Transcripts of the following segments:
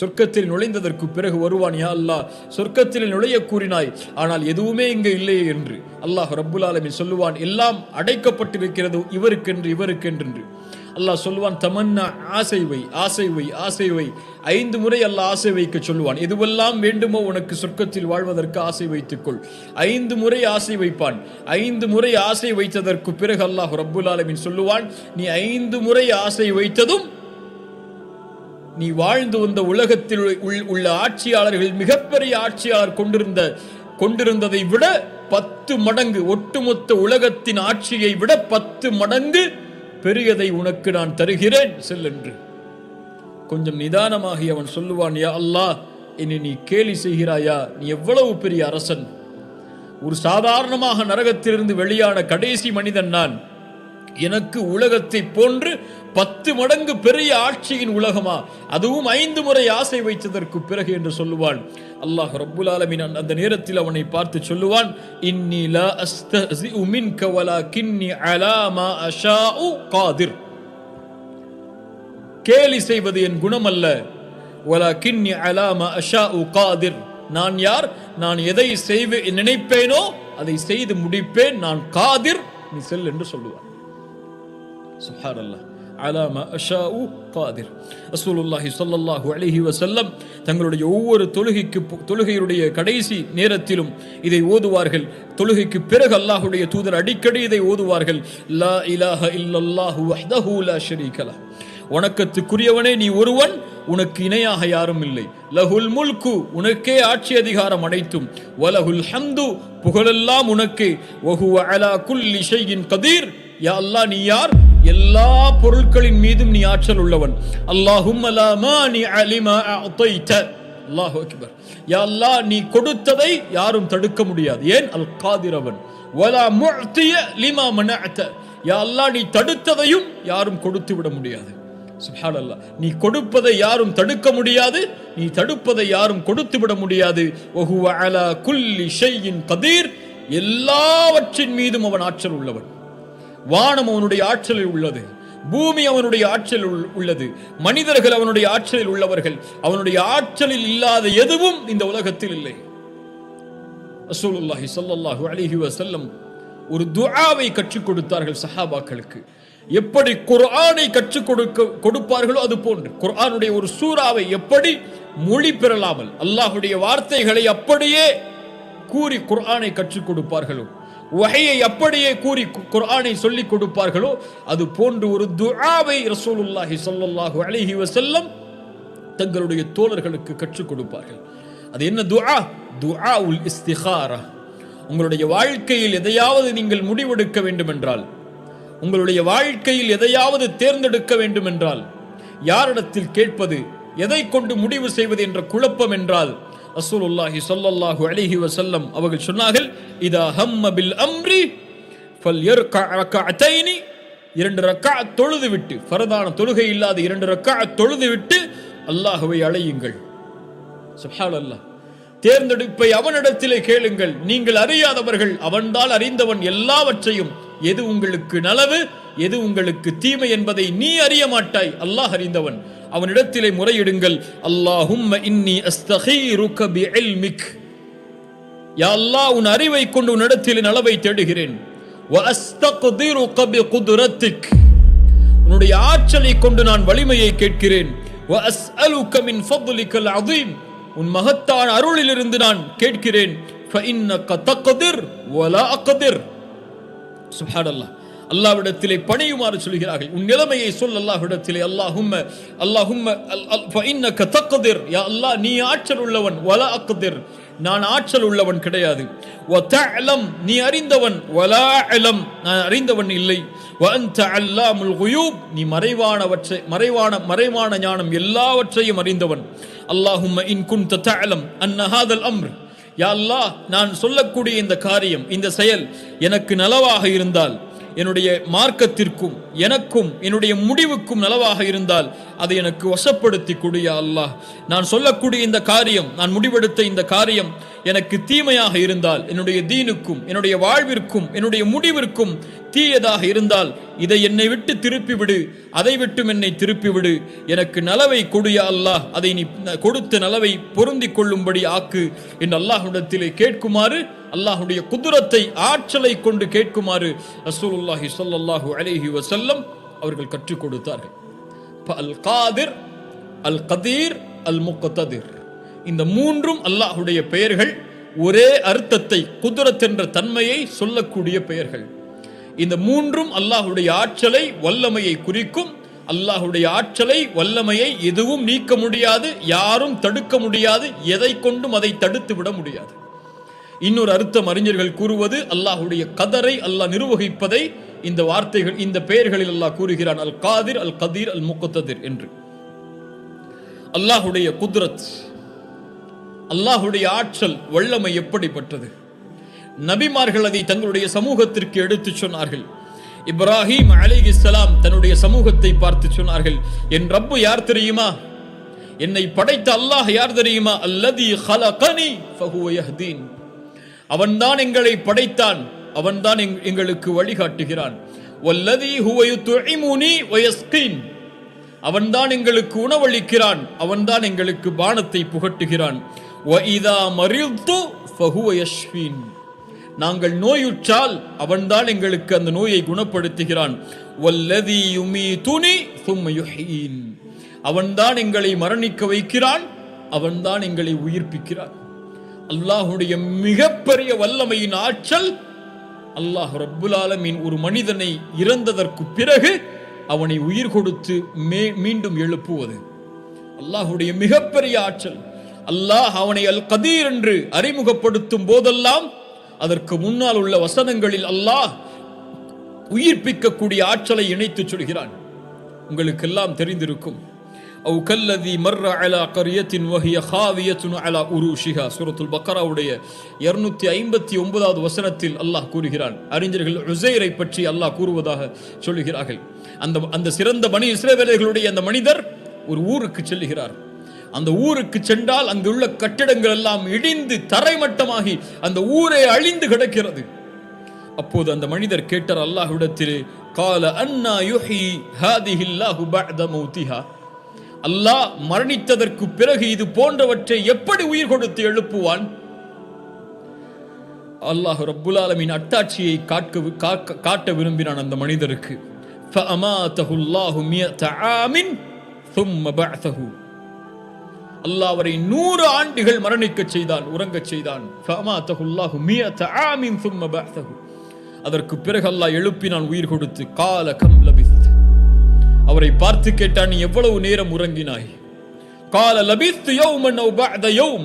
சொர்க்கத்தில் நுழைந்ததற்கு பிறகு வருவான் யா அல்லாஹ். சொர்க்கத்தில் நுழைய கூறினாய் ஆனால் எதுவுமே இங்கு இல்லையே என்று. அல்லாஹ் ரப்புல் ஆலமின் சொல்லுவான் எல்லாம் அடைக்கப்பட்டிருக்கிறது இவருக்கென்று இவருக்கென்று அல்லாஹ் சொல்லுவான் தமன்னா ஆசை வை ஆசை வை ஆசை வை. ஐந்து முறை அல்லாஹ் ஆசை வைக்க சொல்லுவான் எதுவெல்லாம் வேண்டுமோ உனக்கு சொர்க்கத்தில் வாழ்வதற்கு ஆசை வைத்துக்கொள். ஐந்து முறை ஆசை வைப்பான் ஐந்து முறை ஆசை வைத்ததற்கு பிறகு அல்லாஹ் ரப்புல் ஆலமின் சொல்லுவான் நீ ஐந்து முறை ஆசை வைத்ததும் நீ வாழ்ந்து வந்த உலகத்தில் உள்- உள்ள ஆட்சியாளர்கள் மிகப்பெரிய ஆட்சியாளர் கொண்டிருந்த கொண்டிருந்ததை விட பத்து மடங்கு ஒட்டுமொத்த உலகத்தின் ஆட்சியை விட பத்து மடங்கு பெரியதை உனக்கு நான் தருகிறேன். செல் என்று. கொஞ்சம் நிதானமாகி அவன் சொல்லுவான் யா அல்லாஹ் என்னை நீ கேலி செய்கிறாயா? நீ எவ்வளவு பெரிய அரசன்? ஒரு சாதாரணமாக நரகத்திலிருந்து வெளியான கடைசி மனிதன் நான். எனக்கு உலகத்தை போன்று பத்து மடங்கு பெரிய ஆட்சியின் உலகமா? அதுவும் ஐந்து முறை ஆசை வைத்ததற்கு பிறகு என்று சொல்லுவான் அல்லாஹ் ரப்புல் ஆலமின் அந்த- அந்த நேரத்தில் அவனை பார்த்து சொல்லுவான் இன்னி லா அஸ்தஹ்சிஉ மின்க வலாகின்னி அலா மா அஷாஉ காதிர். கேலி செய்வது என் குணம் அல்ல வலாகின்னி அலா மா அஷாஉ காதிர். நான் யார்? நான் எதை செய்வே நினைப்பேனோ அதை செய்து முடிப்பேன். நான் காதிர். நீ செல் என்று சொல்லுவான். சுஹான் அல்லாஹ் அலாம அஷாஉ காதிர் அசூலுல்லாஹி சொல்லல்லாஹு அலிஹி வசல்லம் தங்களுடைய ஒவ்வொரு தொழுகைக்கு தொழுகையுடைய கடைசி நேரத்திலும் இதை ஓதுவார்கள். தொழுகைக்கு பிறகு அல்லாஹுடைய தூதர் அடிக்கடி இதை ஓதுவார்கள். லா இலாஹ இல்லல்லாஹு வஹ்தஹு லா ஷரீகலா லஹ். வணக்கத்துக்குரியவனே நீ ஒருவன் உனக்கு இணையாக யாரும் இல்லை. லஹுல் முல்கு உனக்கே ஆட்சி அதிகாரம் அனைத்தும். வலஹுல் ஹம்து புகழெல்லாம் உனக்கே. வஹுவ அலா குல் ஷையின் கதீர். யா அல்லாஹ் நீ யார்? எல்லா பொருட்களின் மீதும் நீ ஆற்றல் உள்ளவன். அல்லாஹும் நீ அலிமா அத்தைத்த அல்லாஹு அக்பர். யா அல்லாஹ் நீ கொடுத்ததை யாரும் தடுக்க முடியாது. ஏன்? அல் காதிரவன் வலா முஅத்திய லிமா மனஅத யா அல்லாஹ் நீ தடுத்ததையும் யாரும் கொடுத்து விட முடியாது. சுப்ஹானல்லாஹ். நீ கொடுப்பதை யாரும் தடுக்க முடியாது. நீ தடுப்பதை யாரும் கொடுத்து விட முடியாது. வஹுவ அலா குல்லி ஷையின் கதீர். எல்லாவற்றின் மீதும் அவன் ஆற்றல் உள்ளவன். வானம் அவனுடைய ஆற்றலில் உள்ளது. பூமி அவனுடைய ஆற்றலில் உள்- உள்ளது. மனிதர்கள் அவனுடைய ஆற்றலில் உள்ளவர்கள். அவனுடைய ஆற்றலில் இல்லாத எதுவும் இந்த உலகத்தில் இல்லை. அசூலுல்லாஹி சல்லாஹூ அலிஹி வசல்லம் ஒரு துஆவை கற்றுக் கொடுத்தார்கள் சஹாபாக்களுக்கு. எப்படி குர்ஆனை கற்றுக் கொடுக்க கொடுப்பார்களோ அது போன்று. குர்ஆனுடைய ஒரு சூறாவை எப்படி மொழி பெறலாமல் அல்லாஹுடைய வார்த்தைகளை அப்படியே கூறி குர்ஆனை கற்றுக் கொடுப்பார்களோ வகையை அப்படியே கூறி குர்ஆனை சொல்லிக் கொடுப்பார்களோ அது போன்று ஒரு துஆவை ரசூலுல்லாஹி ஸல்லல்லாஹு அலைஹி வஸல்லம் தங்களுடைய தோழர்களுக்கு கற்றுக் கொடுப்பார்கள். அது என்ன துஆ? துஆ உல் இஸ்திகாரா. உங்களுடைய வாழ்க்கையில் எதையாவது நீங்கள் முடிவெடுக்க வேண்டுமென்றால் உங்களுடைய வாழ்க்கையில் எதையாவது தேர்ந்தெடுக்க வேண்டுமென்றால் யாரிடத்தில் கேட்பது எதை கொண்டு முடிவு செய்வது என்ற குழப்பம் என்றால் ரசூலுல்லாஹி சொல்லல்லாஹு அலிஹி வசல்லம் அவர்கள் சொன்னார்கள் இதா ஹம்ம பில் அம்ரி ஃபல்யர்கஅ ரக்அத்தைனி இரண்டு ரக்கா தொழுது விட்டு ஃபரதான தொழுகை இல்லாத இரண்டு ரக்கா தொழுது விட்டு அல்லாஹுவை அழையுங்கள். அல்லாஹ் தேர்ந்தெடுப்பை அவனிடத்திலே கேளுங்கள். நீங்கள் அறியாதவர்கள் அவன்தால் அறிந்தவன் எல்லாவற்றையும். எது உங்களுக்கு நலவு எது உங்களுக்கு தீமை என்பதை நீ அறிய மாட்டாய். அல்லாஹ் அறிந்தவன். அவனிடத்திலே முறையிடுங்கள். அல்லாஹும் இன்னி அஸ்தகீருக்க பி இல்மிக் யா அல்லாஹ் உன் அறிவை கொண்டு உன் இடத்தில் நலவை தேடுகிறேன். வஸ்தக்திருக்க பி குதுரத்திக் உன்னுடைய ஆற்றலை கொண்டு நான் வலிமையை கேட்கிறேன். வஸ்அலுக்க மின் ஃபத்லிக்கல் அதீம் உன் மகத்தான அருளிலிருந்து நான் கேட்கிறேன். ஃபஇன்னக தக்திர் வலா அக்திர். சுப்ஹானல்லாஹ். அல்லாவிடத்திலே பணியுமாறு சொல்கிறார்கள். உன் நிலைமையை சொல் அல்லாஹ்விடத்திலே. அல்லாஹும் அல்லாஹும் தக்கதிர். யா அல்லாஹ் நீ ஆற்றல் உள்ளவன். வல அக்கதிர். நான் ஆற்றல் உள்ளவன் கிடையாது. நீ அறிந்தவன். வலா அலம் நான் அறிந்தவன் இல்லை. நீ மறைவானவற்றை மறைவான மறைவான ஞானம் எல்லாவற்றையும் அறிந்தவன். அல்லாஹும் இன் குன் தலம் அன்னஹாதல் அம்ர். யா அல்லாஹ் நான் சொல்லக்கூடிய இந்த காரியம் இந்த செயல் எனக்கு நலவாக இருந்தால் என்னுடைய மார்க்கத்திற்கும் எனக்கும் என்னுடைய முடிவுக்கும் நலவாக இருந்தால் அதை எனக்கு வசப்படுத்தி கொடு அல்லாஹ். நான் சொல்லக்கூடிய இந்த காரியம் நான் முடிவெடுத்த இந்த காரியம் எனக்கு தீமையாக இருந்தால் என்னுடைய தீனுக்கும் என்னுடைய வாழ்விற்கும் என்னுடைய முடிவிற்கும் தீயதாக இருந்தால் இதை என்னை விட்டு திருப்பி விடு அதை விட்டும் என்னை திருப்பி விடு எனக்கு நலவை கொடுயா அல்லாஹ். அதை நீ கொடுத்த நலவை பொருந்தி கொள்ளும்படி ஆக்கு. என்று அல்லாஹுடத்திலே கேட்குமாறு அல்லாஹுடைய குதிரத்தை ஆற்றலை கொண்டு கேட்குமாறு ரசூலுல்லாஹி சொல்லல்லாஹு அலேஹி வசல்லம் அவர்கள் கற்றுக் கொடுத்தார்கள். அல் காதிர் அல் கதீர் அல் முக்கதிர் இந்த மூன்றும் அல்லாஹுடைய பெயர்கள் ஒரே அர்த்தத்தை குதிரத் என்ற தன்மையை சொல்லக்கூடிய பெயர்கள். இந்த மூன்றும் அல்லாஹுடைய ஆற்றலை வல்லமையை குறிக்கும். அல்லாஹுடைய ஆற்றலை வல்லமையை எதுவும் நீக்க முடியாது யாரும் தடுக்க முடியாது எதை கொண்டும் அதை தடுத்து விட முடியாது. இன்னொரு அர்த்தம் அறிஞர்கள் கூறுவது அல்லாஹுடைய கதரை அல்லாஹ் நிர்வகிப்பதை இந்த வார்த்தைகள் இந்த பெயர்களில் அல்லாஹ் கூறுகிறான் அல் காதிர் அல் கதீர் அல் முக்கத்ததிர் என்று. அல்லாஹுடைய குத்ரத் அல்லாஹுடைய ஆற்றல் வல்லமை எப்படிப்பட்டது? நபிமார்கள் அதை தங்களுடைய சமூகத்திற்கு எடுத்துச் சொன்னார்கள். இப்ராஹிம் அலைஹிஸ்ஸலாம் தன்னுடைய சமூகத்தை பார்த்து சொன்னார்கள் என் ரப்பு யார் தெரியுமா? என்னை படைத்த அல்லாஹ் யார் தெரியுமா? அல்லதி ஹலகனி ஃபஹுவ அவன்தான் எங்களை படைத்தான் அவன்தான் எங்- எங்களுக்கு வழிகாட்டுகிறான். வல்லதி ஹுவ யுத்இமுனி வ அவன்தான் எங்களுக்கு உணவளிக்கிறான் அவன்தான் எங்களுக்கு பானத்தை புகட்டுகிறான். வ இதா மரில்து ஃபஹுவ நாங்கள் நோயுற்றால் அவன்தான் எங்களுக்கு அந்த நோயை குணப்படுத்துகிறான். வல்லதி யுமீதுனி சும்ம யுஹீன் அவன்தான் எங்களை மரணிக்க வைக்கிறான் அவன்தான் எங்களை உயிர்ப்பிக்கிறான். அல்லாஹுடைய மிகப்பெரிய வல்லமையின் ஆற்றல் அல்லாஹ் ரப்புல் ஒரு மனிதனை இறந்ததற்கு பிறகு அவனை உயிர் கொடுத்து மீண்டும் எழுப்புவது. அல்லாஹுடைய மிகப்பெரிய ஆற்றல். அல்லாஹ் அவனை அல் கதீர் என்று அறிமுகப்படுத்தும் போதெல்லாம் அதற்கு முன்னால் உள்ள வசனங்களில் அல்லாஹ் உயிர்ப்பிக்கக்கூடிய ஆற்றலை இணைத்து சொல்கிறான். உங்களுக்கெல்லாம் தெரிந்திருக்கும். அவ் கல்லதி மர்ர அலா கரியத்தின் வகிய ஹாவியத்துன் அலா உரு உருஷிகா சுரத்துல் பக்கராவுடைய இருநூத்தி ஐம்பத்தி ஒன்பதாவது வசனத்தில் அல்லாஹ் கூறுகிறான். அறிஞர்கள் உசைரை பற்றி அல்லாஹ் கூறுவதாக சொல்லுகிறார்கள். அந்த அந்த சிறந்த மணி இஸ்ரேவேலர்களுடைய அந்த மனிதர் ஒரு ஊருக்கு செல்லுகிறார். அந்த ஊருக்கு சென்றால் அங்குள்ள கட்டிடங்கள் எல்லாம் இடிந்து தரைமட்டமாகி அந்த ஊரே அழிந்து கிடக்கிறது அப்போது அந்த மனிதர் கேட்டார் அல்லாஹ்விடத்திலே கால அன்னா யுஹி ஹாதிஹில்லாஹு பஅத மௌத்திஹா அல்லாஹ் மரணித்ததற்கு பிறகு இது போன்றவற்றை எப்படி உயிர் கொடுத்து எழுப்புவான் அல்லாஹ் ரப்புல் ஆலமீன் அட்டாட்சியை காட்க காக்க- காட்ட விரும்பினான் அந்த மனிதருக்கு فأماته الله مئة عام ثم بعثه அல்லாஹ் அவரை நூறு ஆண்டுகள் மரணிக்க செய்தான் உறங்கச் செய்தான். அதற்கு பிறகு அல்லாஹ் எழுப்பி நான் உயிர் கொடுத்து கால கம் அவரை பார்த்து கேட்டான் நீ எவ்வளவு நேரம் உறங்கினாய்? கால லபித்து யௌமன் யௌம்.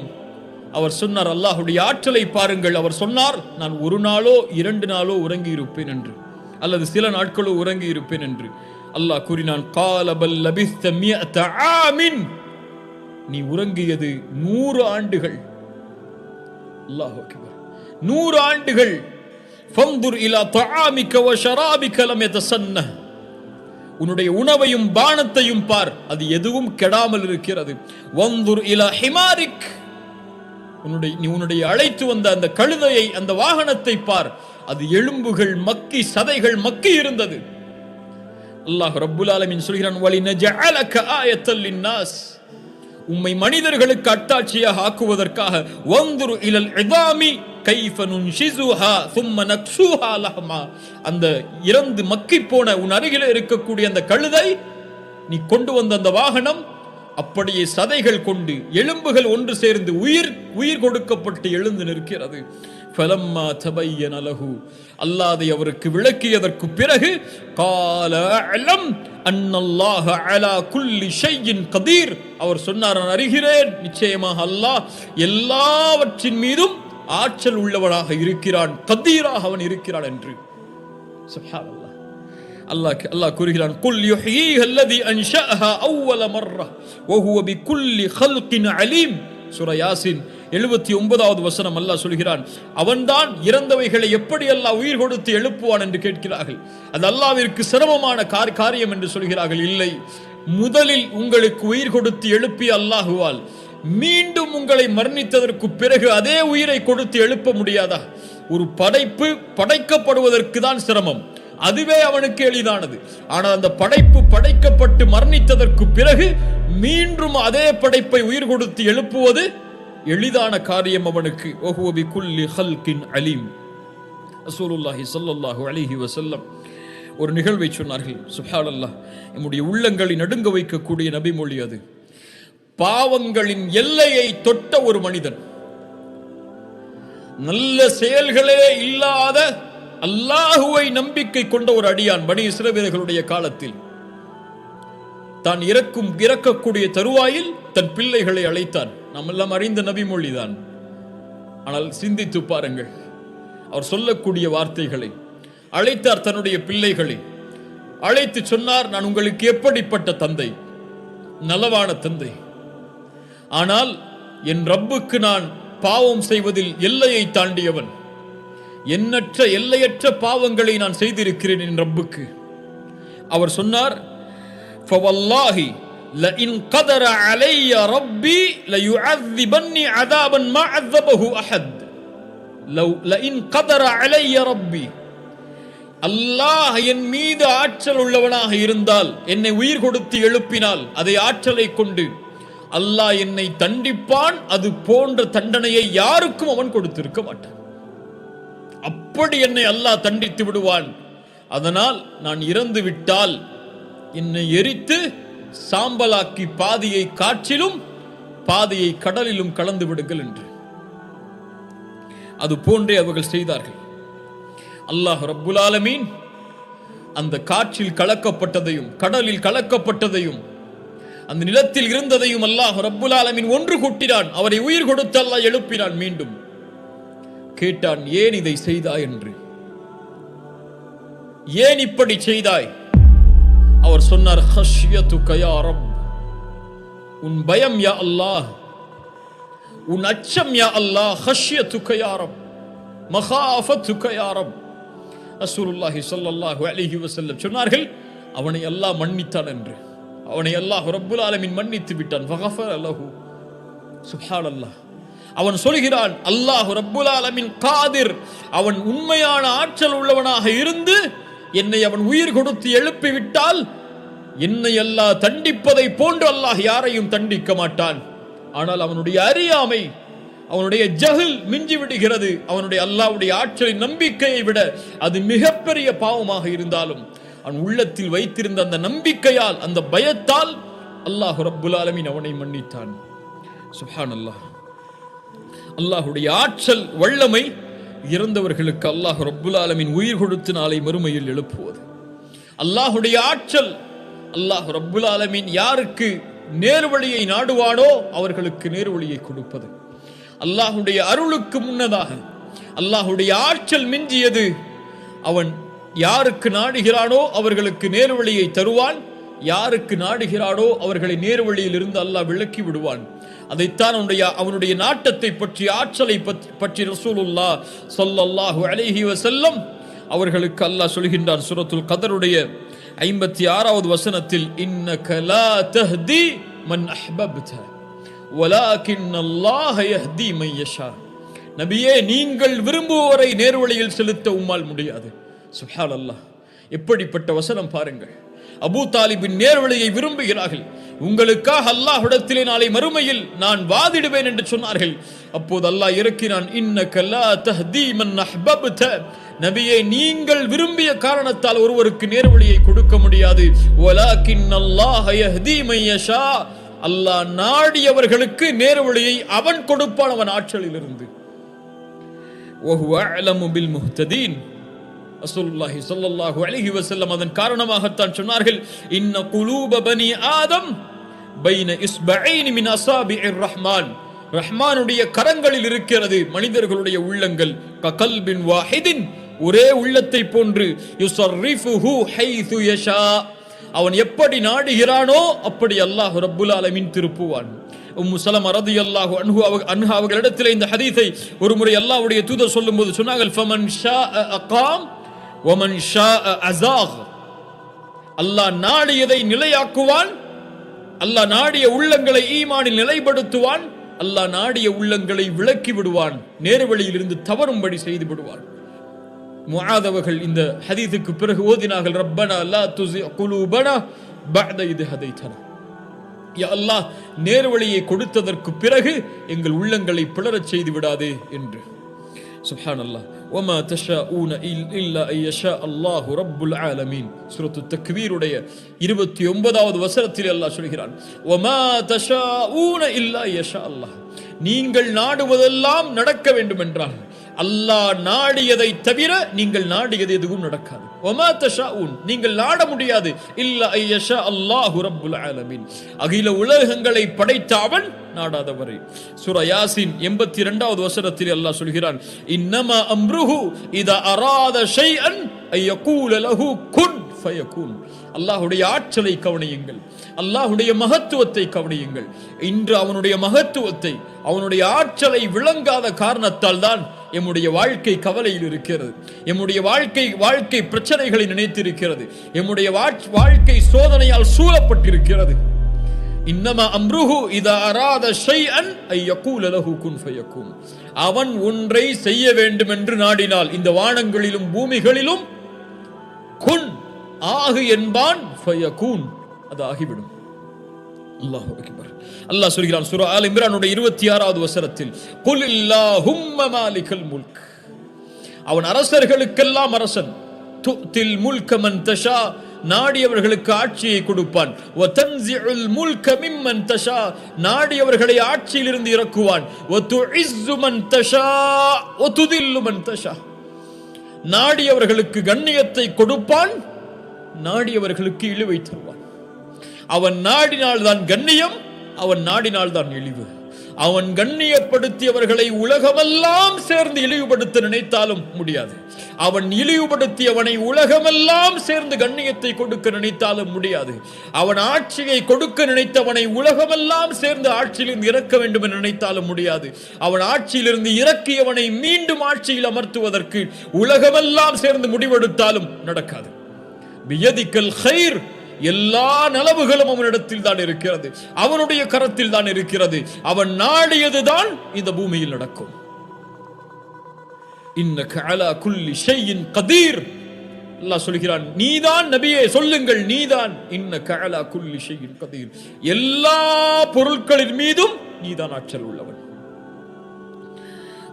அவர் சொன்னார் அல்லாஹுடைய ஆற்றலை பாருங்கள். அவர் சொன்னார் நான் ஒரு நாளோ இரண்டு நாளோ உறங்கி இருப்பேன் என்று. அல்லது சில நாட்களோ உறங்கி இருப்பேன் என்று. அல்லாஹ் கூறினான் காலபல் லபிஸ்த மியத ஆமின். நீ உறங்கியது நூறு ஆண்டுகள். நூறு ஆண்டுகள். ஃபந்துர் இலா தஆமிக வ ஷராபிக லம் உன்னுடைய உணவையும் பானத்தையும் பார் அது எதுவும் கெடாமல் இருக்கிறது. வந்துர் இலா ஹிமாரிக். உன்னுடைய நீ உன்னுடைய அழைத்து வந்த அந்த கழுதையை அந்த வாகனத்தை பார் அது எலும்புகள் மக்கி சதைகள் மக்கி இருந்தது. அல்லாஹ் ரப்புல் ஆலமின் சொல்கிறான் வலி நஜஅலக ஆயத்தல் லின்னாஸ். உம்மை மனிதர்களுக்கு அட்டாட்சியாக ஆக்குவதற்காக ஒந்துரு இலல் எதாமி கைஃப ஷிசுஹா சும்ம நக்ஸுஹா லஹமா. அந்த இறந்து மக்கி போன உன் அருகில் இருக்கக்கூடிய அந்த கழுதை நீ கொண்டு வந்த அந்த வாகனம் அப்படியே சதைகள் கொண்டு எலும்புகள் ஒன்று சேர்ந்து உயிர் உயிர் கொடுக்கப்பட்டு எழுந்து நிற்கிறது. ஃபலம்மா தபையன் அலகு அல்லாதை அவருக்கு விளக்கியதற்கு பிறகு கால அலம் அன்னல்லாஹ அலா குல்லி ஷையின் கதீர் அவர் சொன்னார் நான் அறிகிறேன். நிச்சயமாக அல்லாஹ் எல்லாவற்றின் மீதும் ஆற்றல் உள்ளவனாக இருக்கிறான். கதீராக அவன் இருக்கிறான் என்று. சுப்ஹானல்லாஹ். அல்லாஹ் அல்லாஹ் கூறுகிறான் குல் யுஹ்யீஹ அல்லதி அன்ஷஅஹா அவ்வல மர்ரா வஹுவ பிகுல்லி ஹல்கின் அலீம். சூரா யாசின் எழுபத்தி ஒன்பதாவது வசனம் அல்லாஹ் சொல்கிறான் அவன்தான் இறந்தவைகளை எப்படி அல்லாஹ் உயிர் கொடுத்து எழுப்புவான்? என்று கேட்கிறார்கள். அது அல்லாவிற்கு சிரமமான கார் காரியம் என்று சொல்கிறார்கள். இல்லை முதலில் உங்களுக்கு உயிர் கொடுத்து எழுப்பி அல்லாஹுவால் மீண்டும் உங்களை மரணித்ததற்கு பிறகு அதே உயிரை கொடுத்து எழுப்ப முடியாதா? ஒரு படைப்பு படைக்கப்படுவதற்கு தான் சிரமம். அதுவே அவனுக்கு எளிதானது. ஆனால் அந்த படைப்பு படைக்கப்பட்டு மரணித்ததற்கு பிறகு மீண்டும் அதே படைப்பை உயிர் கொடுத்து எழுப்புவது எளிதான காரியம் அவனுக்கு. ஓஹோபி குல்லி ஹல்கின் அலீம். அசூலுல்லாஹி ஸல்லல்லாஹு அலிஹி வசல்லம் ஒரு நிகழ்வை சொன்னார்கள். சுப்ஹானல்லாஹ் நம்முடைய உள்ளங்களை நடுங்க வைக்கக்கூடிய நபிமொழி அது. பாவங்களின் எல்லையை தொட்ட ஒரு மனிதன். நல்ல செயல்களே இல்லாத அல்லாஹுவை நம்பிக்கை கொண்ட ஒரு அடியான் பனி இஸ்ரவேலர்களுடைய காலத்தில். தான் இறக்கும் இறக்கக்கூடிய தருவாயில் தன் பிள்ளைகளை அழைத்தான். நாம் எல்லாம் அறிந்த நபிமொழிதான் ஆனால் சிந்தித்து பாருங்கள். அவர் சொல்லக்கூடிய வார்த்தைகளை அழைத்தார் தன்னுடைய பிள்ளைகளை. அழைத்து சொன்னார் நான் உங்களுக்கு எப்படிப்பட்ட தந்தை? நலவான தந்தை. ஆனால் என் ரப்புக்கு நான் பாவம் செய்வதில் எல்லையை தாண்டியவன். எண்ணற்ற எல்லையற்ற பாவங்களை நான் செய்திருக்கிறேன் என் ரப்புக்கு. அவர் சொன்னார் فوالله لئن قدر علي ربي ليعذبني عذابا ما عذبه احد لو لئن قدر علي ربي அல்லாஹ் என் மீது ஆற்றல் உள்ளவனாக இருந்தால் என்னை உயிர் கொடுத்து எழுப்பினால் அதை ஆற்றலை கொண்டு அல்லாஹ் என்னை தண்டிப்பான் அது போன்ற தண்டனையை யாருக்கும் அவன் கொடுத்திருக்க மாட்டான் அப்படி என்னை அல்லாஹ் தண்டித்து விடுவான் அதனால் நான் இறந்து விட்டால் என்னை எரித்து சாம்பலாக்கி பாதியை காற்றிலும் பாதியை கடலிலும் கலந்து விடுங்கள் என்று. அது போன்றே அவர்கள் செய்தார்கள். அல்லாஹ் ரப்புலாலமீன் அந்த காற்றில் கலக்கப்பட்டதையும் கடலில் கலக்கப்பட்டதையும் அந்த நிலத்தில் இருந்ததையும் அல்லாஹ் ரப்புல் ஒன்று கூட்டினான். அவரை உயிர் கொடுத்து அல்லாஹ் எழுப்பினான் மீண்டும். கேட்டான் ஏன் இதை செய்தாய்? என்று. ஏன் இப்படி செய்தாய்? அவர் சொன்னார் உன் பயம் யா அல்லாஹ் உன் அச்சம் யா அல்லாஹ் ஹஷ்ய துக்கையாரம் மகாஃப துக்கையாரம் அசூருல்லாஹி சொல்லல்லாஹு அலிஹி வசல்லம் சொன்னார்கள் அவனை அல்லாஹ் மன்னித்தான் என்று. அவனை அல்லாஹ் ரப்புல் ஆலமின் மன்னித்து விட்டான். ஃபகஃபர சுஹான் அல்லாஹ் அவன் சொல்கிறான் அல்லாஹ் ரப்புல் ஆலமின் காதிர். அவன் உண்மையான ஆற்றல் உள்ளவனாக இருந்து என்னை அவன் உயிர் கொடுத்து எழுப்பிவிட்டால் என்னை அல்லாஹ் தண்டிப்பதை போன்று அல்லாஹ் யாரையும் தண்டிக்க மாட்டான். ஆனால் அவனுடைய அறியாமை அவனுடைய ஜஹில் மிஞ்சி விடுகிறது. அவனுடைய அல்லாவுடைய ஆற்றலின் நம்பிக்கையை விட அது மிகப்பெரிய பாவமாக இருந்தாலும் அவன் உள்ளத்தில் வைத்திருந்த அந்த நம்பிக்கையால் அந்த பயத்தால் அல்லாஹ் ரப்புல் ஆலமின் அவனை மன்னித்தான். சுஹான் அல்லாஹ் அல்லாஹுடைய ஆற்றல் வல்லமை இறந்தவர்களுக்கு அல்லாஹ் ரப்புல் ஆலமீன் உயிர் கொடுத்து நாளை மறுமையில் எழுப்புவது. அல்லாஹுடைய ஆற்றல் அல்லாஹ் ரப்புல் ஆலமீன் யாருக்கு நேர்வழியை நாடுவானோ அவர்களுக்கு நேர்வழியை கொடுப்பது. அல்லாஹுடைய அருளுக்கு முன்னதாக அல்லாஹுடைய ஆற்றல் மிஞ்சியது அவன் யாருக்கு நாடுகிறானோ அவர்களுக்கு நேர்வழியை தருவான் யாருக்கு நாடுகிறானோ அவர்களை நேர்வழியில் இருந்து அல்லாஹ் விலக்கி விடுவான். அதைத்தான் அவனுடைய அவனுடைய நாட்டத்தை பற்றி ஆற்றலை பற்றி பற்றி ரசூலுல்லா சொல்லல்லாஹு அலைஹி வஸல்லம் அவர்களுக்கு அல்லாஹ் சொல்கின்றார் சுரத்துல் கதருடைய ஐம்பத்தி ஆறாவது வசனத்தில் இன்னக லா தஹ்தி மன் அஹ்பப்த வலாக்கின் அல்லாஹ யஹ்தி மன் யஷா. நபியே நீங்கள் விரும்புவோரை நேர்வழியில் செலுத்த உம்மால் முடியாது. சுப்ஹான் அல்லாஹ் எப்படிப்பட்ட வசனம் பாருங்கள். அபூ தாலிபின் நேர்வழியை விரும்புகிறார்கள். உங்களுக்காக அல்லாஹுடத்திலே நாளை மறுமையில் நான் வாதிடுவேன் என்று சொன்னார்கள். அப்போது அல்லாஹ் இறக்கினான் இன்ன தஹ்தீமன் அஹ்பப்த. நபியை நீங்கள் விரும்பிய காரணத்தால் ஒருவருக்கு நேர்வழியை கொடுக்க முடியாது. ஒலாக்கின் அல்லாஹ் யஹ்தீமை யஷா. அல்லாஹ் நாடியவர்களுக்கு நேர்வழியை அவன் கொடுப்பான் அவன் ஆற்றலிலிருந்து. ஒஹுவ அலமுபில் முஹ்ததீன். ரசூலுல்லாஹி ஸல்லல்லாஹு அலைஹி வஸல்லம் அதன் காரணமாகத்தான் சொன்னார்கள் இன்ன குலூப பனி ஆதம் பைன இஸ்பஐன் மின் அஸாபிஇர் ரஹ்மான். ரஹ்மானுடைய கரங்களில் இருக்கிறது மனிதர்களுடைய உள்ளங்கள் ககல்பின் வாஹிதின் ஒரே உள்ளத்தை போன்று யுஸர்ரிஃபுஹு ஹைது யஷா. அவன் எப்படி நாடுகிறானோ அப்படி அல்லாஹ் ரப்புல் ஆலமின் திருப்புவான். உம்மு சலம ரதியல்லாஹு அன்ஹு அவ அன்ஹா அவர்களிடத்தில் இந்த ஹதீஸை ஒரு முறை அல்லாஹ்வுடைய தூதர் சொல்லும்போது சொன்னார்கள் ஃபமன் ஷா அகாம் வமன் ஷா அஸாக் அல்லாஹ் நாடியதை நிலையாக்குவான். அல்லாஹ் நாடிய உள்ளங்களை ஈமானில் நிலைப்படுத்துவான். அல்லாஹ் நாடிய உள்ளங்களை விளக்கி விடுவான். நேர்வழியிலிருந்து தவறும்படி செய்து விடுவான். முஆதவர்கள் இந்த ஹதீதுக்கு பிறகு ஓதினார்கள் ரப்பனா அல்லா துசி குலூபனா பஅத இது ஹதைத்தனா. யா அல்லாஹ் நேர்வழியை கொடுத்ததற்கு பிறகு எங்கள் உள்ளங்களை பிளரச் செய்து விடாதே என்று. சுஹான் அல்லா ஒமா தஷா ஊன இல் இல்லா ஐயஷா அல்லாஹு ரப்புல் ஆலமீன் சுரத்து தக்வீருடைய இருபத்தி ஒன்பதாவது வசனத்தில் அல்லாஹ் சொல்கிறான் ஒமா தஷா ஊன இல்லா ஐயஷா அல்லாஹ் நீங்கள் நாடுவதெல்லாம் நடக்க வேண்டும் என்றான் அல்லாஹ் நாடியதை தவிர நீங்கள் நாடியது எதுவும் நடக்காது. ஒமா தஷாஊன் நீங்கள் நாட முடியாது. இல்ல ஐயஷா அல்லாஹு ரப்புல் ஆலமீன். அகில உலகங்களை படைத்த அவன் நாடாதவரை. சுர யாசின் எண்பத்தி இரண்டாவது வசனத்தில் அல்லாஹ் சொல்கிறான் இன்னமா அம்ருஹு இத அராத ஷைஅன் ஐயகூல லஹு குன் ஃபயகூன். அல்லாஹுடைய ஆற்றலை கவனியுங்கள். அல்லாஹுடைய மகத்துவத்தை கவனியுங்கள். இன்று அவனுடைய மகத்துவத்தை அவனுடைய ஆற்றலை விளங்காத காரணத்தால் தான் எம்முடைய வாழ்க்கை கவலையில் இருக்கிறது. எம்முடைய வாழ்க்கை வாழ்க்கை பிரச்சனைகளை நினைத்திருக்கிறது. எம்முடைய வாழ்க்கை சோதனையால் சூழப்பட்டிருக்கிறது. இன்னமா அம்ருஹு இத அராத ஷைஅன் ஐயகூல லஹு குன் ஃபயகூன். அவன் ஒன்றை செய்ய வேண்டும் என்று நாடினால் இந்த வானங்களிலும் பூமிகளிலும் குன் ஆகு என்பான் அது ஆகிவிடும். அல்லாஹ் அக்பர். அல்லாஹ் சொல்கிறான் சுரா ஆல் இம்ரானுடைய இருபத்தி ஆறாவது வசனத்தில் குல் இல்லாஹும்ம மாலிகல் முல்க். அவன் அரசர்களுக்கெல்லாம் அரசன். துத்தில் முல்க மன் தஷா நாடியவர்களுக்கு ஆட்சியை கொடுப்பான். வதன்சிஉல் முல்க மிம்மன் தஷா நாடியவர்களை ஆட்சியிலிருந்து இறக்குவான். வதுஇஸ்ஸு மன் தஷா வதுதில்லு மன் தஷா. நாடியவர்களுக்கு கண்ணியத்தை கொடுப்பான். நாடியவர்களுக்கு இழிவை தருவான். அவன் நாடினால் தான் கண்ணியம் அவன் நாடினால் தான் இழிவு. அவன் கண்ணியப்படுத்தியவர்களை உலகமெல்லாம் சேர்ந்து இழிவுபடுத்த நினைத்தாலும் முடியாது. அவன் இழிவுபடுத்தியவனை உலகமெல்லாம் சேர்ந்து கண்ணியத்தை கொடுக்க நினைத்தாலும் முடியாது. அவன் ஆட்சியை கொடுக்க நினைத்தவனை உலகமெல்லாம் சேர்ந்து ஆட்சியிலிருந்து இறக்க வேண்டும் என்று நினைத்தாலும் முடியாது. அவன் ஆட்சியிலிருந்து இறக்கியவனை மீண்டும் ஆட்சியில் அமர்த்துவதற்கு உலகமெல்லாம் சேர்ந்து முடிவெடுத்தாலும் நடக்காது. பியதிக்கல் ஹைர் எல்லா நலவுகளும் அவனிடத்தில் தான் இருக்கிறது. அவனுடைய கரத்தில் தான் இருக்கிறது. அவன் நாடியதுதான் இந்த பூமியில் நடக்கும். இன்னக அலா குல்லி ஷையின் கதீர். அல்லாஹ் சொல்கிறான் நீதான் நபியே சொல்லுங்கள் நீதான். இன்ன அலா குல்லி ஷையின் கதீர். எல்லா பொருட்களின் மீதும் நீதான் ஆற்றல் உள்ளவன்.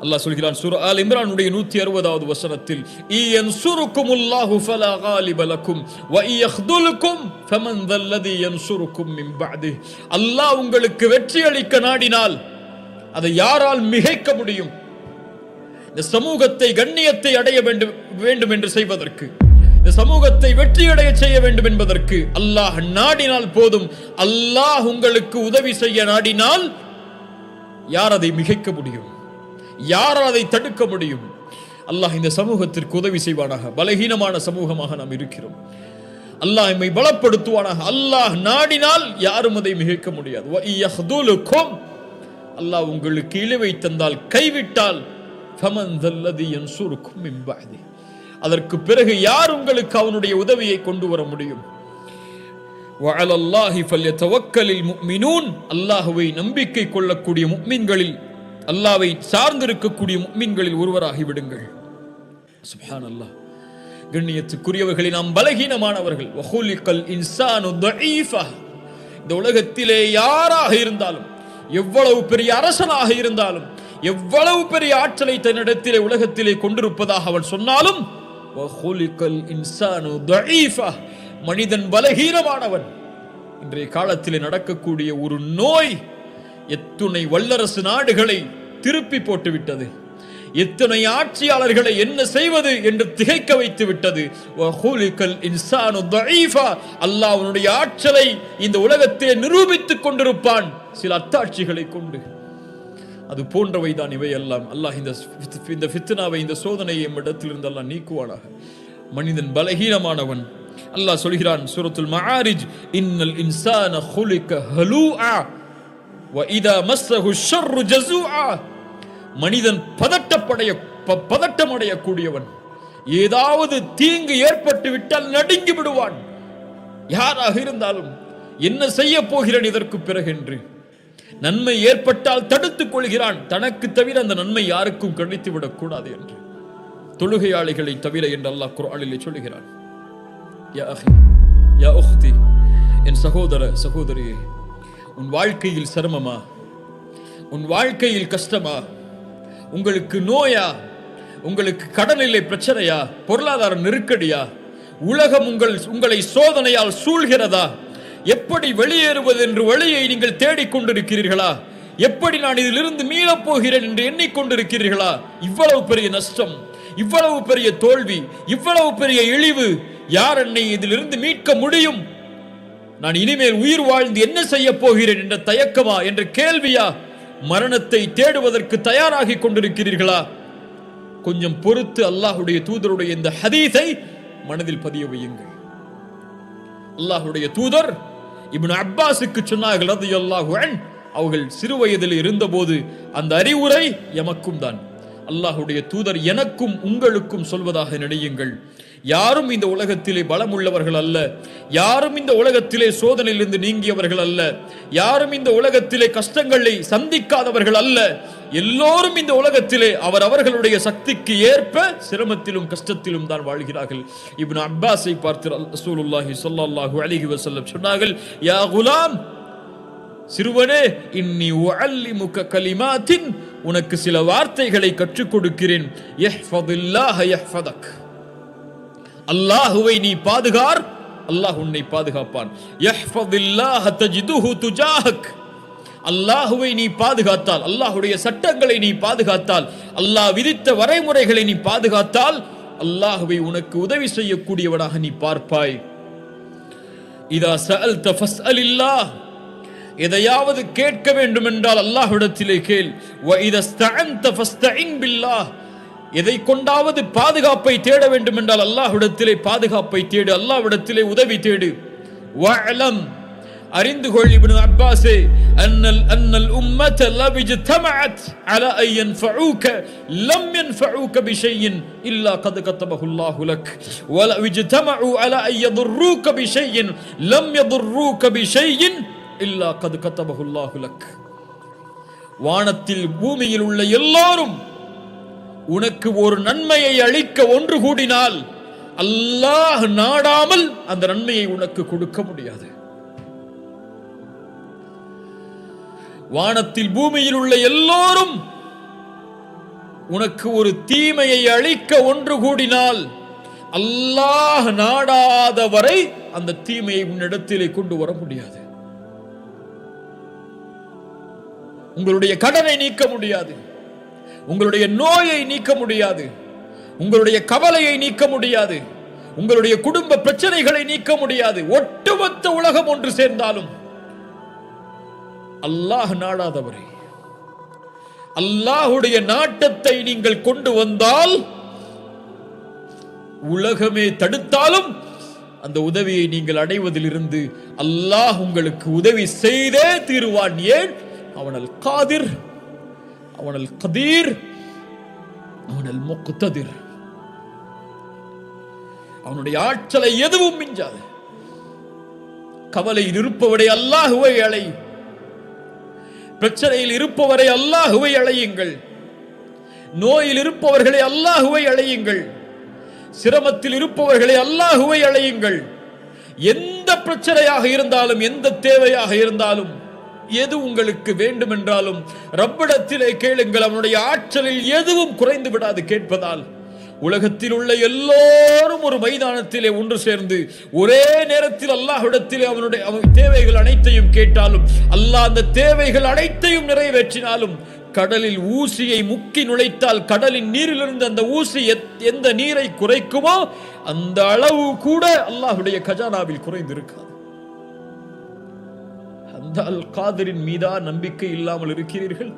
அல்லாஹ் சொல்கிறான் சூரா அல் இம்ரானுடைய 160வது வசனத்தில் இயன் சுருக்குமுல்லாஹு ஃபலா காலிபலக்கும் வ யக்துலுக்கும் ஃபமன் தல்லதி என் சுருக்கும் பஅதி. அல்லாஹ் உங்களுக்கு வெற்றி அளிக்க நாடினால் அதை யாரால் மிகைக்க முடியும்? இந்த சமூகத்தை கண்ணியத்தை அடைய வேண்டும் வேண்டும் என்று செய்வதற்கு இந்த சமூகத்தை வெற்றியடைய செய்ய வேண்டும் என்பதற்கு அல்லாஹ் நாடினால் போதும். அல்லாஹ் உங்களுக்கு உதவி செய்ய நாடினால் யார் அதை மிகைக்க முடியும்? யாரால் அதை தடுக்க முடியும்? அல்லாஹ் இந்த சமூகத்திற்கு உதவி செய்வானாக. பலகீனமான சமூகமாக நாம் இருக்கிறோம். அல்லாஹ் நம்மை பலப்படுத்துவானாக. அல்லாஹ் நாடினால் யாரும் அதை மிகைக்க முடியாது. அல்லாஹ் உங்களுக்கு இழிவை தந்தால் கைவிட்டால் அதற்கு பிறகு யார் உங்களுக்கு அவனுடைய உதவியை கொண்டு வர முடியும்? அல்லாஹுவை நம்பிக்கை கொள்ளக்கூடிய முக்மீன்களில் அல்லாவை சார்ந்திருக்கக்கூடிய முக்மின்களில் ஒருவராகி விடுங்கள். சுப்ஹான் அல்லாஹ் கண்ணியத்துக்குரியவர்களை நாம் பலகீனமானவர்கள். இந்த உலகத்திலே யாராக இருந்தாலும் எவ்வளவு பெரிய அரசனாக இருந்தாலும் எவ்வளவு பெரிய ஆற்றலை தன்னிடத்திலே உலகத்திலே கொண்டிருப்பதாக அவன் சொன்னாலும் மனிதன் பலகீனமானவன். இன்றைய காலத்திலே நடக்கக்கூடிய ஒரு நோய் எத்துணை வல்லரசு நாடுகளை திருப்பி போட்டுவிட்டது. எத்தனை ஆட்சியாளர்களை என்ன செய்வது என்று திகைக்க வைத்து விட்டது. அல்லாஹனுடைய ஆற்றலை இந்த உலகத்திலே நிரூபித்துக் கொண்டிருப்பான். சில அத்தாட்சிகளை கொண்டு. அது போன்றவைதான் இவையெல்லாம். அல்லாஹ் இந்த இந்த ஃபித்னாவை இந்த சோதனையை இடத்திலிருந்து அல்லாஹ் நீக்குவானாக. மனிதன் பலகீனமானவன். அல்லாஹ் சொல்கிறான் சுரத்துல் மஆரிஜ் இன்னல் இன்சான ஹலுஆ. மனிதன் பதட்டப்படைய ப- பதட்டமடையக்கூடியவன். ஏதாவது தீங்கு ஏற்பட்டு விட்டால் நடுங்கி விடுவான். யாராக இருந்தாலும் என்ன செய்ய போகிறேன் இதற்கு பிறகு என்று நன்மை ஏற்பட்டால் தடுத்துக் கொள்கிறான். தனக்கு தவிர அந்த நன்மை யாருக்கும் கிடைத்து விடக்கூடாது என்று. தொழுகையாளிகளை தவிர என்று அல்லாஹ் குரானிலே சொல்லுகிறான். என் சகோதர சகோதரியே உன் வாழ்க்கையில் சிரமமா? உன் வாழ்க்கையில் கஷ்டமா? உங்களுக்கு நோயா? உங்களுக்கு கடனிலை பிரச்சனையா? பொருளாதார நெருக்கடியா? உலகம் உங்கள் உங்களை சோதனையால் சூழ்கிறதா? எப்படி வெளியேறுவது என்று வழியை நீங்கள் தேடிக்கொண்டிருக்கிறீர்களா எப்படி நான் இதிலிருந்து மீளப் போகிறேன் என்று எண்ணிக்கொண்டிருக்கிறீர்களா? இவ்வளவு பெரிய நஷ்டம் இவ்வளவு பெரிய தோல்வி இவ்வளவு பெரிய இழிவு யார் என்னை இதிலிருந்து மீட்க முடியும்? நான் இனிமேல் உயிர் வாழ்ந்து என்ன செய்ய போகிறேன் என்ற தயக்கமா என்ற கேள்வியா மரணத்தை தேடுவதற்கு தயாராகி கொண்டிருக்கிறீர்களா? கொஞ்சம் பொறுத்து அல்லாஹுடைய தூதருடைய இந்த ஹதீஸை மனதில் பதிய வையுங்கள். அல்லாஹுடைய தூதர் இப்னு அப்பாஸுக்கு சொன்னார்கள் ரலியல்லாஹு அவர்கள் சிறு வயதில் இருந்தபோது அந்த அறிவுரை எமக்கும் தான். அல்லாஹுடைய தூதர் எனக்கும் உங்களுக்கும் சொல்வதாக நினையுங்கள். யாரும் இந்த உலகத்திலே பலம் உள்ளவர்கள் அல்ல. யாரும் இந்த உலகத்திலே சோதனையிலிருந்து நீங்கியவர்கள் அல்ல. யாரும் இந்த உலகத்திலே கஷ்டங்களை சந்திக்காதவர்கள் அல்ல. எல்லோரும் இந்த உலகத்திலே அவர் அவர்களுடைய சக்திக்கு ஏற்ப சிரமத்திலும் கஷ்டத்திலும் தான் வாழ்கிறார்கள். இப்னு அப்பாஸை பார்த்து ரசூலுல்லாஹி ஸல்லல்லாஹு அலைஹி வஸல்லம் சொன்னார்கள் யா குலாம் சிறுவனே இன்னி உஅல்லிமுக கலிமாத்தின் உனக்கு சில வார்த்தைகளை கற்றுக் கொடுக்கிறேன். யஹ்ஃபதுல்லாஹ யஹ்ஃபதக் அல்லாஹுவை நீ பாதுகார். அல்லாஹ் உன்னை பாதுகாப்பான். துஜாஹக். அல்லாஹுவை நீ பாதுகாத்தால் அல்லாஹுடைய சட்டங்களை நீ பாதுகாத்தால் அல்லாஹ் விதித்த வரைமுறைகளை நீ பாதுகாத்தால் அல்லாஹுவை உனக்கு உதவி செய்யக்கூடியவனாக நீ பார்ப்பாய். இதா சஅல்த ஃபஸ்அலில்லாஹ். எதையாவது கேட்க வேண்டும் என்றால் அல்லாஹ்விடத்திலே கேள். வ இதஸ்தஅன்த ஃபஸ்தஇன் பில்லாஹ். எதை கொண்டாவது பாதுகாப்பை தேட வேண்டும் என்றால் அல்லாஹ்விடத்திலே பாதுகாப்பை தேடு அல்லாஹ்விடத்திலே உதவி தேடு. வஅலம். அறிந்து கொள் இப்னு அப்பாஸே அன்னல் அன்னல் உம்மத லவ் இஜ்தமஅத் அலா அன் யன்ஃபஉக லம் யன்ஃபஉக பிஷையின் இல்லா கத் கத்தபஹு அல்லாஹு லக். வல இஜ்தமஉ அலா அன் யதுர்ரூக பிஷையின் லம் யதுர்ரூக பிஷையின் இல்லா கத் கத்தபஹு லக். வானத்தில் பூமியில் உள்ள எல்லாரும் உனக்கு ஒரு நன்மையை அளிக்க ஒன்று கூடினால் அல்லாஹ் நாடாமல் அந்த நன்மையை உனக்கு கொடுக்க முடியாது. வானத்தில் பூமியில் உள்ள எல்லோரும் உனக்கு ஒரு தீமையை அழிக்க ஒன்று கூடினால் அல்லாஹ் நாடாத வரை அந்த தீமையை உன்னிடத்திலே கொண்டு வர முடியாது. உங்களுடைய கடனை நீக்க முடியாது. உங்களுடைய நோயை நீக்க முடியாது. உங்களுடைய கவலையை நீக்க முடியாது. உங்களுடைய குடும்ப பிரச்சனைகளை நீக்க முடியாது. ஒட்டுமொத்த உலகம் ஒன்று சேர்ந்தாலும். அல்லாஹ் நாடாதவரை. அல்லாஹுடைய நாட்டத்தை நீங்கள் கொண்டு வந்தால் உலகமே தடுத்தாலும் அந்த உதவியை நீங்கள் அடைவதிலிருந்து அல்லாஹ் உங்களுக்கு உதவி செய்தே தீருவான். ஏன்? அவனல் காதிர். அவனல் கதீர் அவனல் முக்ததிர். அவனுடைய ஆற்றலை எதுவும் மிஞ்சாது. கவலையில் இருப்பவரை அல்லாஹுவை அலை. பிரச்சனையில் இருப்பவரை அல்லாஹுவை அழையுங்கள் நோயில் இருப்பவர்களை அல்லாஹுவை அழையுங்கள் சிரமத்தில் இருப்பவர்களை அல்லாஹுவை அழையுங்கள் எந்த பிரச்சனையாக இருந்தாலும் எந்த தேவையாக இருந்தாலும் எது உங்களுக்கு வேண்டும் என்றாலும் ரப்பிடத்திலே கேளுங்கள் அவனுடைய ஆற்றலில் எதுவும் குறைந்து விடாது கேட்பதால். உலகத்தில் உள்ள எல்லோரும் ஒரு மைதானத்திலே ஒன்று சேர்ந்து ஒரே நேரத்தில் அல்லாஹ்விடத்திலே அவனுடைய அவன் தேவைகள் அனைத்தையும் கேட்டாலும் அல்லாஹ் அந்த தேவைகள் அனைத்தையும் நிறைவேற்றினாலும் கடலில் ஊசியை முக்கி நுழைத்தால் கடலின் நீரிலிருந்து அந்த ஊசி எத்- எந்த நீரை குறைக்குமோ அந்த அளவு கூட அல்லாஹுடைய கஜானாவில் குறைந்திருக்காது. அந்த அல் காதரின் மீதா நம்பிக்கை இல்லாமல் இருக்கிறீர்கள்?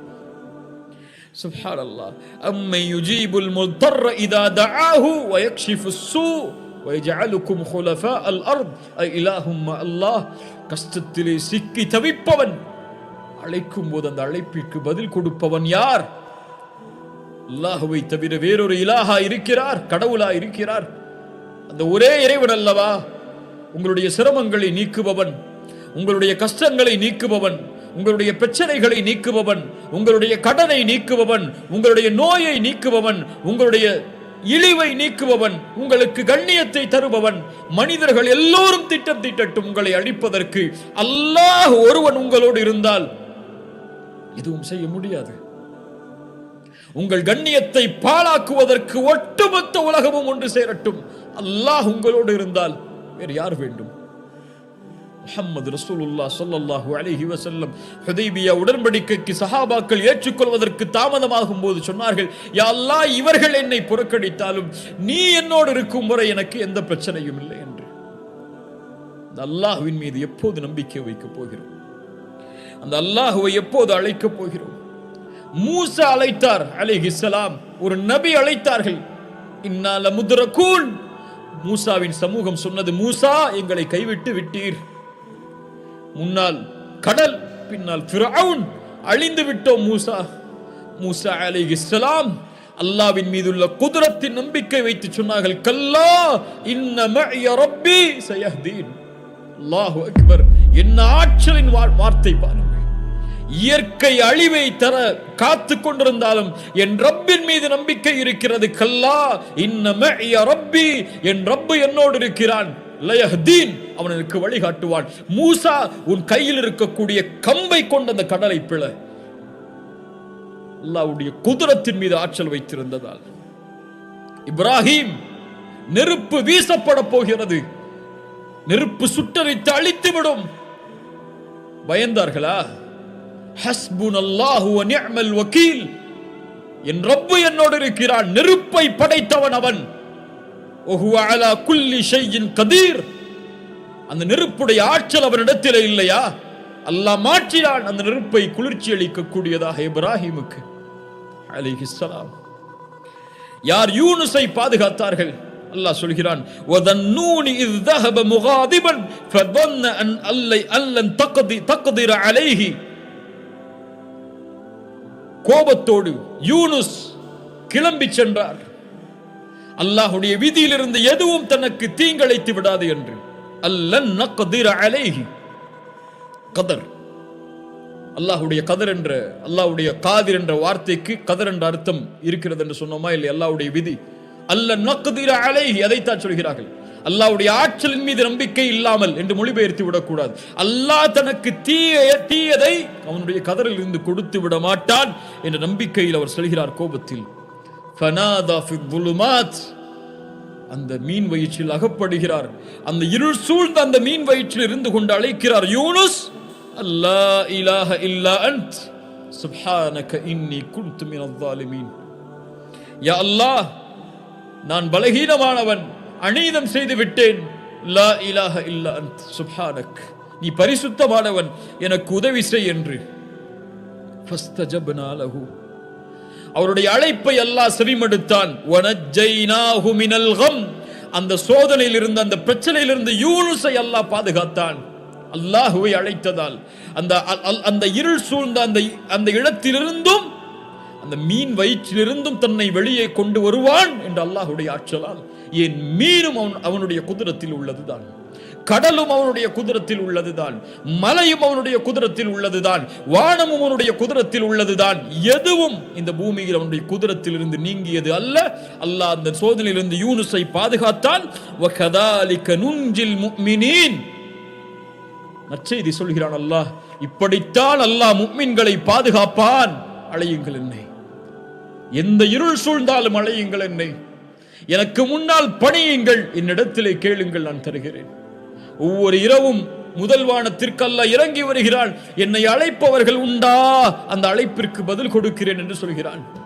சுப்ஹான் அல்லாஹ் அம்மை யுஜீபுல் முத்தர் இதா தஆஹு வயக்ஷிஃபு ஸூ வயஜஅலுக்கும் ஹுலஃபா அல் அர்த். அ இலாஹும் அல்லாஹ். கஷ்டத்திலே சிக்கி தவிப்பவன். அழைக்கும் போது அந்த அழைப்பிற்கு பதில் கொடுப்பவன் யார்? அல்லாஹுவை தவிர வேறொரு இலாஹா இருக்கிறார் கடவுளா இருக்கிறார். அந்த ஒரே இறைவன் அல்லவா? உங்களுடைய சிரமங்களை நீக்குபவன். உங்களுடைய கஷ்டங்களை நீக்குபவன் உங்களுடைய பிரச்சனைகளை நீக்குபவன் உங்களுடைய கடனை நீக்குபவன் உங்களுடைய நோயை நீக்குபவன் உங்களுடைய இழிவை நீக்குபவன் உங்களுக்கு கண்ணியத்தை தருபவன் மனிதர்கள் எல்லோரும் திட்டம் திட்டட்டும் உங்களை அழிப்பதற்கு அல்லாஹ் ஒருவன் உங்களோடு இருந்தால் எதுவும் செய்ய முடியாது. உங்கள் கண்ணியத்தை பாழாக்குவதற்கு ஒட்டுமொத்த உலகமும் ஒன்று சேரட்டும். அல்லாஹ் உங்களோடு இருந்தால் வேறு யார் வேண்டும்? முஹம்மது ரசூலுல்லா சொல்லல்லாஹு அலைஹி வசல்லம் ஹுதைபியா உடன்படிக்கைக்கு சஹாபாக்கள் ஏற்றுக்கொள்வதற்கு தாமதமாகும் போது சொன்னார்கள் யாழ்லா இவர்கள் என்னை புறக்கணித்தாலும் நீ என்னோடு இருக்கும் முறை எனக்கு எந்த பிரச்சனையும் இல்லை என்று. அல்லாஹுவின் மீது எப்போது நம்பிக்கை வைக்கப் போகிறோம்? அந்த அல்லாஹுவை எப்போது அழைக்கப் போகிறோம்? மூசா அழைத்தார் அலைஹிஸ்ஸலாம் ஒரு நபி அழைத்தார்கள் இன்னால முதுரகூன் மூசாவின் சமூகம் சொன்னது மூசா எங்களை கைவிட்டு விட்டீர். முன்னால் கடல் பின்னால் ஃபிரவுன். அழிந்து விட்டோம் மூசா. மூசா அலைஹிஸ்ஸலாம் அல்லாவின் மீதுள்ள குதிரத்தின் நம்பிக்கை வைத்து சொன்னார்கள் கல்லா இன்ன மஅய சயஹ்தீன். அல்லாஹு அக்பர் என்ன ஆற்றலின் வார்த்தை பாருங்கள். இயற்கை அழிவை தர காத்து கொண்டிருந்தாலும் என் ரப்பின் மீது நம்பிக்கை இருக்கிறது கல்லா இன்ன என் ரப்பு என்னோடு இருக்கிறான். லயஹ்தீன் அவன் எனக்கு வழிகாட்டுவான். மூசா உன் கையில் இருக்கக்கூடிய கம்பை கொண்ட அந்த கடலை பிள அல்லாவுடைய குதிரத்தின் மீது ஆற்றல் வைத்திருந்ததால். இப்ராஹிம் நெருப்பு வீசப்பட போகிறது. நெருப்பு சுட்டரித்து அழித்துவிடும். பயந்தார்களா? ஹஸ்புன் அல்லாஹு நிஅமல் வக்கீல். என் ரப்பு என்னோடு இருக்கிறான். நெருப்பை படைத்தவன் அவன். அந்த நெருப்புடைய ஆற்றல் அவரிடத்தில் இல்லையா? அல்லாஹ் மாற்றினான். அந்த நெருப்பை குளிர்ச்சி அளிக்கக்கூடியதாக இப்ராஹிமுக்கு. அலிஹிஸ்லாம் யார் யூனுஸை பாதுகாத்தார்கள்? அல்லாஹ் சொல்கிறான் வதன்னூனி இஸ் தஹப முகாதிபன் அன் அல்லை அல்லன் தக்தி தக்திர அலைஹி. கோபத்தோடு யூனுஸ் கிளம்பி சென்றார். அல்லாஹுடைய விதியிலிருந்து எதுவும் தனக்கு தீங்கழைத்து விடாது என்று. அல்லன் நக்திர அலைஹி. கதர். அல்லாஹுடைய கதர் என்ற அல்லாஹுடைய காதிர் என்ற வார்த்தைக்கு கதர் என்ற அர்த்தம் இருக்கிறது என்று சொன்னோமா இல்லை அல்லாவுடைய விதி. அல்ல நக்திர அலைஹி அதைத்தான் சொல்கிறார்கள். அல்லாவுடைய ஆற்றலின் மீது நம்பிக்கை இல்லாமல் என்று மொழிபெயர்த்து விடக்கூடாது. அல்லாஹ் தனக்கு தீய தீயதை அவனுடைய கதரில் இருந்து கொடுத்து விட மாட்டான் என்ற நம்பிக்கையில் அவர் செல்கிறார் கோபத்தில். ஃபனாதா ஃபி ظுலுமாத் அந்த மீன் வயிற்றில் அகப்படுகிறார். அந்த இருள் சூழ்ந்த அந்த மீன் வயிற்றில் இருந்து கொண்டு அழைக்கிறார். யூனுஸ் அல்லா இலாஹ இல்லா அன்த். சுப்ஹானக இன்னி குன்து மின் ஸாலிமீன். யா அல்லாஹ் நான் பலகீனமானவன் அநீதம் செய்து விட்டேன். லா இலாஹ இல்லா அன்த். சுப்ஹானக். நீ பரிசுத்தமானவன் எனக்கு உதவி செய் என்று. ஃபஸ்தஜப்னா லஹு. அவருடைய அழைப்பை அல்லாஹ் செவிமடுத்தான். அந்த சோதனையில் இருந்து அந்த பிரச்சனையில் இருந்து யூனுஸை அல்லாஹ் பாதுகாத்தான். அல்லாஹுவை அழைத்ததால் அந்த அந்த இருள் சூழ்ந்த அந்த அந்த இடத்திலிருந்தும் அந்த மீன் வயிற்றிலிருந்தும் தன்னை வெளியே கொண்டு வருவான் என்று அல்லாஹுடைய ஆற்றலால் என் மீனும் அவன் அவனுடைய குதிரத்தில் உள்ளதுதான். கடலும் அவனுடைய குதிரத்தில் உள்ளதுதான் மலையும் அவனுடைய குதிரத்தில் உள்ளதுதான் வானமும் அவனுடைய குதிரத்தில் உள்ளதுதான். எதுவும் இந்த பூமியில் அவனுடைய குதிரத்தில் இருந்து நீங்கியது அல்ல. அல்லாஹ் அந்த சோதனையிலிருந்து யூனுஸை பாதுகாத்தான். நற்செய்தி சொல்கிறான் அல்லாஹ் இப்படித்தான் அல்லாஹ் முக்மின்களை பாதுகாப்பான். அழையுங்கள் என்னை. எந்த இருள் சூழ்ந்தாலும் அழையுங்கள் என்னை. எனக்கு முன்னால் பணியுங்கள். என்னிடத்திலே கேளுங்கள் நான் தருகிறேன். ஒவ்வொரு இரவும் முதல் வானத்திற்கல்ல இறங்கி வருகிறான் என்னை அழைப்பவர்கள் உண்டா? அந்த அழைப்பிற்கு பதில் கொடுக்கிறேன் என்று சொல்கிறான்.